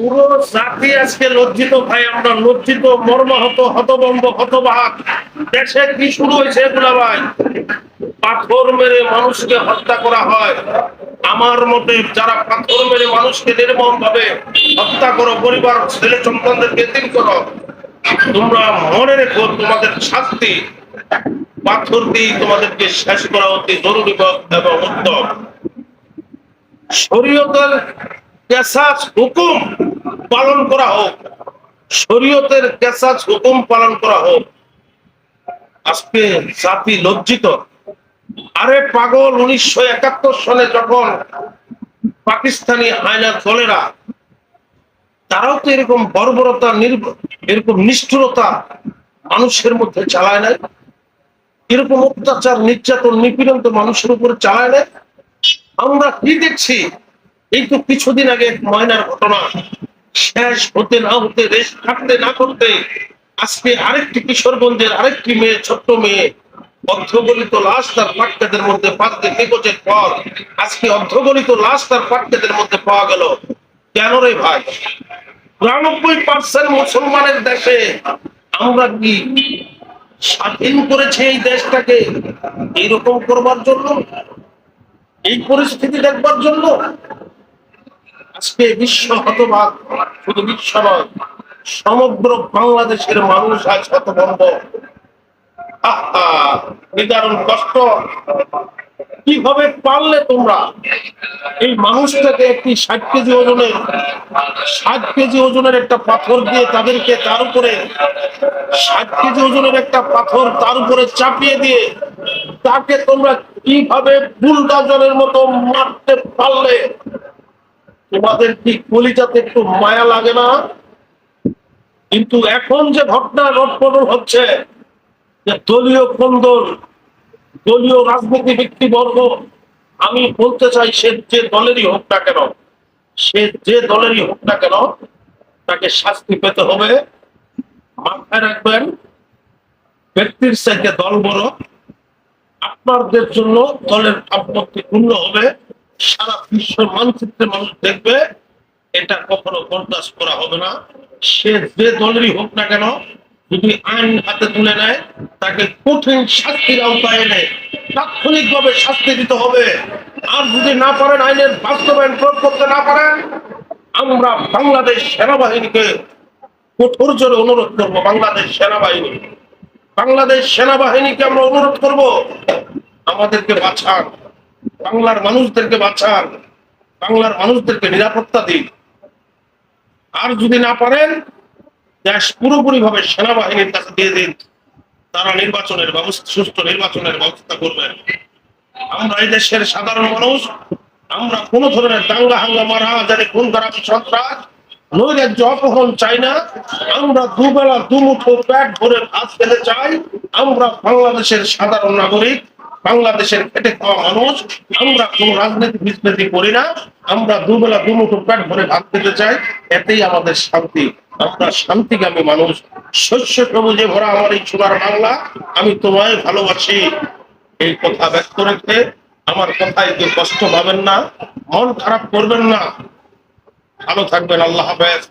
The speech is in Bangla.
পুরো জাতি আজকে লজ্জিত, ভাই, আমরা লজ্জিত, মর্মাহত হতবম্ব হতবাক। দেশে কি শুরু হয়েছে এগুলা ভাই? পাথর মেরে মানুষকে হত্যা করা হয়। আমার মতে যারা পাথর মেরে মানুষকে নির্মম ভাবে হত্যা করো, পরিবার, ছেলে সন্তানদেরকে দিন করো, তোমরা মনে রেখো তোমাদের শাস্তি। পাথর দিয়ে তোমাদেরকে শেষ করা অতি জরুরি এবং উত্তম। শরীয়তের হুকুম পালন করা হোক, শরীয়তের কেসাস হুকুম পালন করা হোক, আজকে জাতি লজ্জিত। আরে পাগল, উনিশশো একাত্তর সালে যখন পাকিস্তানি হায়না দলেরা, তারাও তো এরকম বর্বরতা এরকম নিষ্ঠুরতা মানুষের মধ্যে চালায় নাই? এরকম অত্যাচার, নির্যাতন, নিপীড়ন তো মানুষের উপরে চালায় নাই? আমরা কি দেখছি? এই তো কিছুদিন আগে ময়নার ঘটনা। শেষ হতে না হতে রেশ কাটতে না করতে, আজকে আরেকটি কিশোরগঞ্জের আরেকটি মেয়ে, ছোট্ট মেয়ে, অর্ধগলিত লাশ তার পাট্টেদের মধ্যে পর আজকে অর্ধগলিত লাশ তার পাট্টেদের মধ্যে পাওয়া গেল। কেন রে ভাই? পার্সেন্ট মুসলমানের দেশে আমরা কি স্বাধীন করেছে এই দেশটাকে এইরকম করবার জন্য? এই পরিস্থিতি দেখবার জন্য? আজকে বিশ্ব হতবাক শুধু বিশ্ব নয় সমগ্র বাংলাদেশের মানুষ আজ হতভম্ব। আহা, নিদারুণ কষ্ট। কীভাবে পারলে তোমরা এই মানুষটাকে একটি ষাট কেজি ওজনের ষাট কেজি ওজনের একটা পাথর দিয়ে তাদেরকে তার উপরে ষাট কেজি ওজনের একটা পাথর তার উপরে চাপিয়ে দিয়ে তাকে তোমরা কীভাবে বুলডাজরের মতো মারতে পারলে? তোমাদের কি কলিজাতে একটু মায়া লাগে না? কিন্তু এখন যে ঘটনা রটপটল হচ্ছে, যে দলীয় কন্দল দলীয় রাজনীতি ব্যক্তিবর্গ আমি বলতে চাই সে যে দলেরই হোক না কেন, সে যে দলেরই হোক না কেন, তাকে শাস্তি পেতে হবে। মাথায় রাখবেন, ব্যক্তির সাথে দল বড়, আপনাদের জন্য দলের ভাবমূর্তি পূর্ণ হবে। সারা বিশ্ব মানচিত্রে মানুষ দেখবে, এটা কখনো বরদাস্ত করা হবে না। সে যে দলেরই হোক না কেন, যদি আইন হাতে তুলে নেয়, তাকে কঠিন শাস্তির আওতায় এনে তাৎক্ষণিকভাবে শাস্তি দিতে হবে। আর যদি না পারেন আইনের বাস্তবায়ন প্রয়োগ করতে না পারেন, আমরা বাংলাদেশ সেনাবাহিনীকে কঠোর জোরে অনুরোধ করব, বাংলাদেশ সেনাবাহিনী। বাংলাদেশ সেনাবাহিনীকে আমরা অনুরোধ করব, আমাদেরকে বাঁচান। বাংলার মানুষদেরকে বাঁচান, বাংলার মানুষদেরকে নিরাপত্তা দিন। আর যদি না পারেন, দেশ পুরোপুরি ভাবে সেনাবাহিনীর কাছে দিয়ে দিন। তারা নির্বাচনের ব্যবস্থা, সুষ্ঠু নির্বাচনের ব্যবস্থা করবেন আমরা এই দেশের সাধারণ মানুষ, আমরা কোন ধরনের দাঙ্গা, হাঙ্গামা রাজারে খুন খারাপ সন্ত্রাস, নৈরাজ্য, অপহরণ চাই না। আমরা দুবেলা দুমুঠো পেট ভরে ভাত খেতে চাই। আমরা বাংলাদেশের সাধারণ নাগরিক। বাংলাদেশের খেটে খাওয়া মানুষ, আমরা কোন রাজনীতি বিজনীতি করি না, আমরা দুবেলা দুমুঠো পেট ভরে ভাত খেতে চাই, এতেই আমাদের শান্তি। আমরা শান্তিকামী মানুষ। শস্য সবুজে ভরা আমার এই সোনার বাংলা, আমি তোমায় ভালোবাসি। এই কথা ব্যক্ত রেখে আমার কথায় কেউ কষ্ট পাবেন না, মন খারাপ করবেন না। ভালো থাকবেন, আল্লাহ হাফেজ।